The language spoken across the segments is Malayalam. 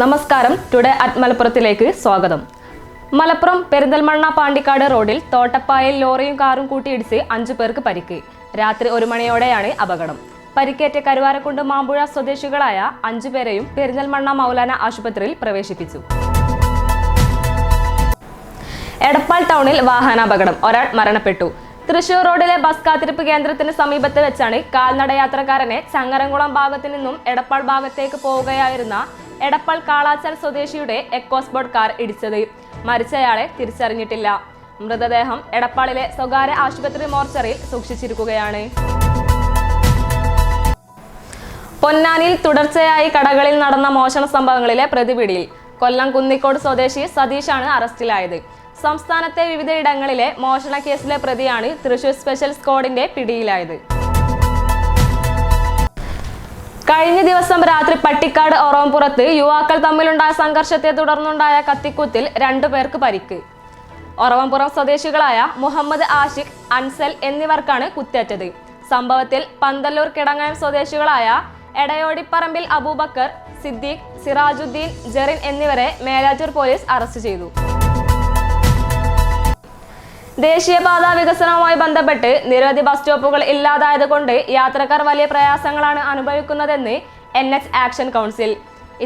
നമസ്കാരം. ടുഡേ അറ്റ് മലപ്പുറത്തിലേക്ക് സ്വാഗതം. മലപ്പുറം പെരിന്തൽമണ്ണ പാണ്ടിക്കാട് റോഡിൽ തോട്ടപ്പായയിൽ ലോറിയും കാറും കൂട്ടിയിടിച്ച് അഞ്ചു പേർക്ക് പരിക്ക്. രാത്രി ഒരു മണിയോടെയാണ് അപകടം. പരിക്കേറ്റ കരുവാരക്കുണ്ട് മാമ്പുഴ സ്വദേശികളായ അഞ്ചുപേരെയും പെരിന്തൽമണ്ണ മൗലാന ആശുപത്രിയിൽ പ്രവേശിപ്പിച്ചു. എടപ്പാൾ ടൗണിൽ വാഹനാപകടം. ഒരാൾ മരണപ്പെട്ടു. തൃശൂർ റോഡിലെ ബസ് കാത്തിരിപ്പ് കേന്ദ്രത്തിന് സമീപത്ത് വെച്ചാണ് കാൽനട യാത്രക്കാരനെ ചങ്ങരംകുളം ഭാഗത്തു നിന്നും എടപ്പാൾ ഭാഗത്തേക്ക് പോവുകയായിരുന്ന എടപ്പാൾ കാളാച്ചൽ സ്വദേശിയുടെ എക്കോസ്പോർട്ട് കാർ ഇടിച്ചത്. മരിച്ചയാളെ തിരിച്ചറിഞ്ഞിട്ടില്ല. മൃതദേഹം എടപ്പാളിലെ സ്വകാര്യ ആശുപത്രി മോർച്ചറിയിൽ സൂക്ഷിച്ചിരിക്കുകയാണ്. പൊന്നാനിയിൽ തുടർച്ചയായി കടകളിൽ നടന്ന മോഷണ സംഭവങ്ങളിലെ പ്രതിപിടിയിൽ കൊല്ലം കുന്നിക്കോട് സ്വദേശി സതീഷാണ് അറസ്റ്റിലായത്. സംസ്ഥാനത്തെ വിവിധയിടങ്ങളിലെ മോഷണ കേസിലെ പ്രതിയാണ് തൃശൂർ സ്പെഷ്യൽ സ്ക്വാഡിന്റെ പിടിയിലായത്. കഴിഞ്ഞ ദിവസം രാത്രി പട്ടിക്കാട് ഒറോംപുറത്ത് യുവാക്കൾ തമ്മിലുണ്ടായ സംഘർഷത്തെ തുടർന്നുണ്ടായ കത്തിക്കുത്തിൽ രണ്ടു പേർക്ക് പരിക്ക്. ഒറവംപുറം സ്വദേശികളായ മുഹമ്മദ് ആഷിഖ് അൻസൽ എന്നിവർക്കാണ് കുത്തേറ്റത് സംഭവത്തിൽ പന്തല്ലൂർ കിടങ്ങയം സ്വദേശികളായ എടയോടിപ്പറമ്പിൽ അബൂബക്കർ സിദ്ദീഖ് സിറാജുദ്ദീൻ ജെറിൻ എന്നിവരെ മേലാറ്റൂർ പോലീസ് അറസ്റ്റ് ചെയ്തു. ദേശീയപാത വികസനവുമായി ബന്ധപ്പെട്ട് നിരവധി ബസ് സ്റ്റോപ്പുകൾ ഇല്ലാതായതുകൊണ്ട് യാത്രക്കാർ വലിയ പ്രയാസങ്ങളാണ് അനുഭവിക്കുന്നതെന്ന് എൻ എച്ച് ആക്ഷൻ കൗൺസിൽ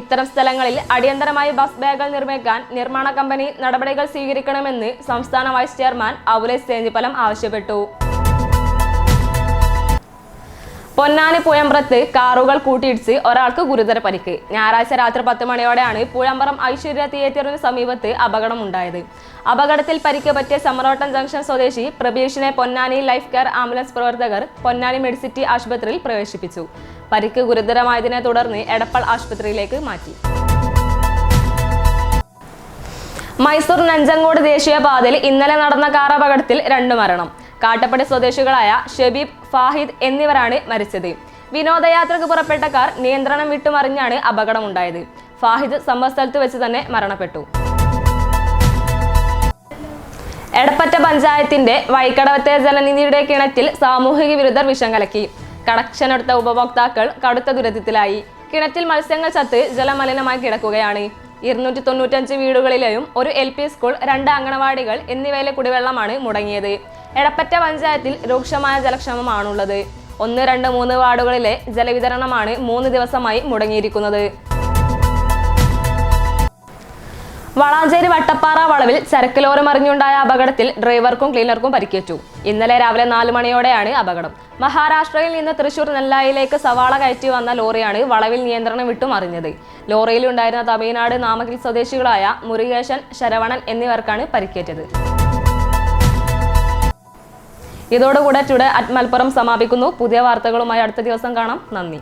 ഇത്തരം സ്ഥലങ്ങളിൽ അടിയന്തരമായി ബസ് ബാഗുകൾ നിർമ്മിക്കാൻ നിർമ്മാണ കമ്പനി നടപടികൾ സ്വീകരിക്കണമെന്ന് സംസ്ഥാന വൈസ് ചെയർമാൻ ഔലേസ് തേഞ്ഞിപ്പലം ആവശ്യപ്പെട്ടു. പൊന്നാനി പുഴമ്പ്രത്ത് കാറുകൾ കൂട്ടിയിടിച്ച് ഒരാൾക്ക് ഗുരുതര പരിക്ക്. ഞായറാഴ്ച രാത്രി പത്ത് മണിയോടെയാണ് പുഴമ്പ്രം ഐശ്വര്യ തിയേറ്ററിന് സമീപത്ത് അപകടമുണ്ടായത്. അപകടത്തിൽ പരിക്ക് പറ്റിയ സമറോട്ടം ജംഗ്ഷൻ സ്വദേശി പ്രബീഷിനെ പൊന്നാനി ലൈഫ് കെയർ ആംബുലൻസ് പ്രവർത്തകർ പൊന്നാനി മെഡിസിറ്റി ആശുപത്രിയിൽ പ്രവേശിപ്പിച്ചു. പരിക്ക് ഗുരുതരമായതിനെ തുടർന്ന് എടപ്പാൾ ആശുപത്രിയിലേക്ക് മാറ്റി. മൈസൂർ നഞ്ചങ്കോട് ദേശീയപാതയിൽ ഇന്നലെ നടന്ന കാർ അപകടത്തിൽ രണ്ട് മരണം. കാട്ടപ്പടി സ്വദേശികളായ ഷബീബ് ഫാഹിദ് എന്നിവരാണ് മരിച്ചത്. വിനോദയാത്രക്ക് പുറപ്പെട്ട കാർ നിയന്ത്രണം വിട്ടുമറിഞ്ഞാണ് അപകടമുണ്ടായത്. ഫാഹിദ് സംഭവസ്ഥലത്ത് വെച്ച് തന്നെ മരണപ്പെട്ടു. എടപ്പറ്റ പഞ്ചായത്തിന്റെ വൈക്കടവത്തെ ജലനിധിയുടെ കിണറ്റിൽ സാമൂഹിക വിരുദ്ധർ വിഷം കലക്കി കണക്ഷൻ എടുത്ത ഉപഭോക്താക്കൾ കടുത്ത ദുരിതത്തിലായി. കിണറ്റിൽ മത്സ്യങ്ങൾ ചത്ത് ജലമലിനമായി കിടക്കുകയാണ്. ഇരുന്നൂറ്റി തൊണ്ണൂറ്റഞ്ച് വീടുകളിലെയും ഒരു എൽ പി സ്കൂൾ രണ്ട് അംഗനവാടികൾ എന്നിവയിലെ കുടിവെള്ളമാണ് മുടങ്ങിയത്. എടപ്പറ്റ പഞ്ചായത്തിൽ രൂക്ഷമായ ജലക്ഷാമമാണുള്ളത്. ഒന്ന് രണ്ട് മൂന്ന് വാർഡുകളിലെ ജലവിതരണമാണ് മൂന്ന് ദിവസമായി മുടങ്ങിയിരിക്കുന്നത്. വളാഞ്ചേരി വട്ടപ്പാറ വളവിൽ ചരക്ക് ലോറി മറിഞ്ഞുണ്ടായ അപകടത്തിൽ ഡ്രൈവർക്കും ക്ലീനർക്കും പരിക്കേറ്റു. ഇന്നലെ രാവിലെ നാല് മണിയോടെയാണ് അപകടം. മഹാരാഷ്ട്രയിൽ നിന്ന് തൃശൂർ നെല്ലായിലേക്ക് സവാള കയറ്റി വന്ന ലോറിയാണ് വളവിൽ നിയന്ത്രണം വിട്ടു മറിഞ്ഞത് ലോറിയിലുണ്ടായിരുന്ന തമിഴ്നാട് നാമകിൽ സ്വദേശികളായ മുരുകേശൻ ശരവണൻ എന്നിവർക്കാണ് പരിക്കേറ്റത്. ഇതോടുകൂടെ ടുഡേ അറ്റ് മലപ്പുറം സമാപിക്കുന്നു. പുതിയ വാർത്തകളുമായി അടുത്ത ദിവസം കാണാം. നന്ദി.